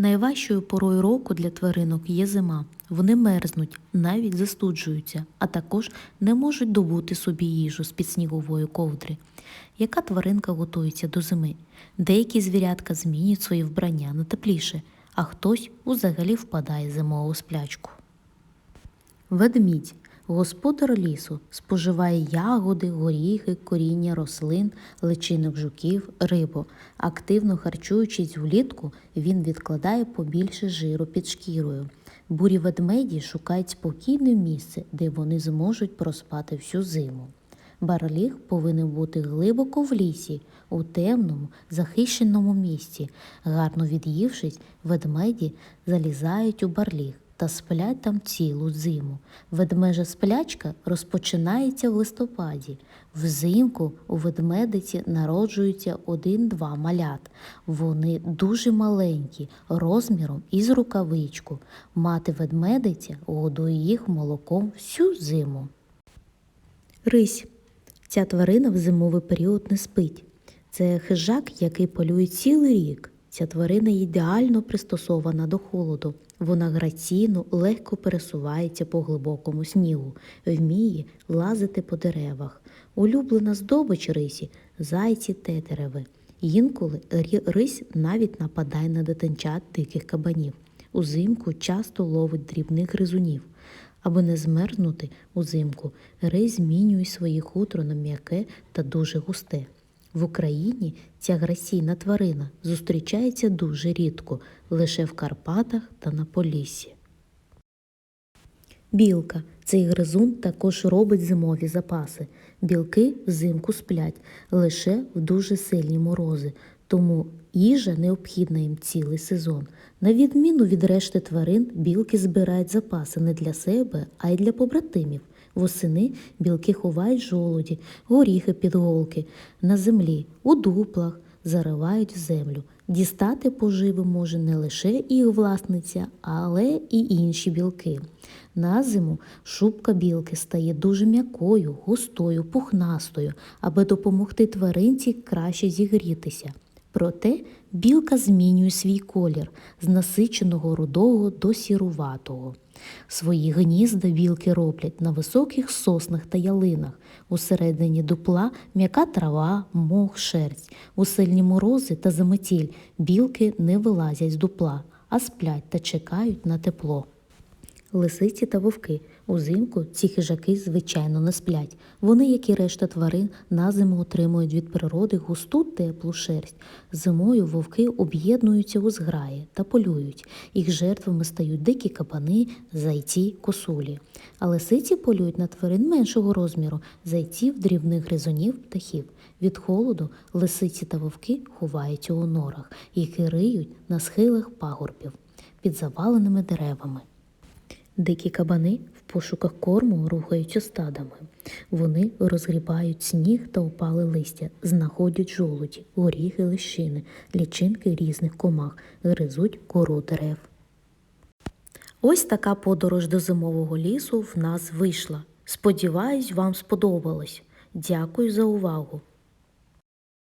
Найважчою порою року для тваринок є зима. Вони мерзнуть, навіть застуджуються, а також не можуть добути собі їжу з-під снігової ковдри. Яка тваринка готується до зими? Деякі звірятка змінюють свої вбрання на тепліше, а хтось взагалі впадає зимову сплячку. Ведмідь господар лісу споживає ягоди, горіхи, коріння рослин, личинок жуків, рибу. Активно харчуючись влітку, він відкладає побільше жиру під шкірою. Бурі ведмеді шукають спокійне місце, де вони зможуть проспати всю зиму. Барліг повинен бути глибоко в лісі, у темному, захищеному місці. Гарно від'ївшись, ведмеді залізають у барліг та сплять там цілу зиму. Ведмежа сплячка розпочинається в листопаді. Взимку у ведмедиці народжується один-два малят. Вони дуже маленькі, розміром із рукавичку. Мати ведмедиця годує їх молоком всю зиму. Рись. Ця тварина в зимовий період не спить. Це хижак, який полює цілий рік. Ця тварина ідеально пристосована до холоду. Вона граційно, легко пересувається по глибокому снігу, вміє лазити по деревах. Улюблена здобич рисі зайці тетереви. Інколи рись навіть нападає на дитинчат диких кабанів. Узимку часто ловить дрібних гризунів. Аби не змерзнути узимку, рись змінює своє хутро на м'яке та дуже густе. В Україні ця граційна тварина зустрічається дуже рідко, лише в Карпатах та на Поліссі. Білка. Цей гризун також робить зимові запаси. Білки взимку сплять лише в дуже сильні морози, тому їжа необхідна їм цілий сезон. На відміну від решти тварин, білки збирають запаси не для себе, а й для побратимів. Восени білки ховають жолуді, горіхи під голки, на землі, у дуплах, заривають в землю. Дістати поживи може не лише їх власниця, але і інші білки. На зиму шубка білки стає дуже м'якою, густою, пухнастою, аби допомогти тваринці краще зігрітися. Проте білка змінює свій колір з насиченого рудого до сіруватого. Свої гнізда білки роблять на високих соснах та ялинах. Усередині дупла м'яка трава, мох, шерсть. У сильні морози та заметіль білки не вилазять з дупла, а сплять та чекають на тепло. Лисиці та вовки. Узимку ці хижаки, звичайно, не сплять. Вони, як і решта тварин, на зиму отримують від природи густу теплу шерсть. Зимою вовки об'єднуються у зграї та полюють. Їх жертвами стають дикі кабани, зайці, косулі. А лисиці полюють на тварин меншого розміру зайців, дрібних гризунів, птахів. Від холоду лисиці та вовки ховаються у норах, які риють на схилах пагорбів під заваленими деревами. Дикі кабани в пошуках корму рухаються стадами. Вони розгрібають сніг та опали листя, знаходять жолуді, горіхи, лищини, лічинки різних комах, гризуть кору дерев. Ось така подорож до зимового лісу в нас вийшла. Сподіваюсь, вам сподобалось. Дякую за увагу.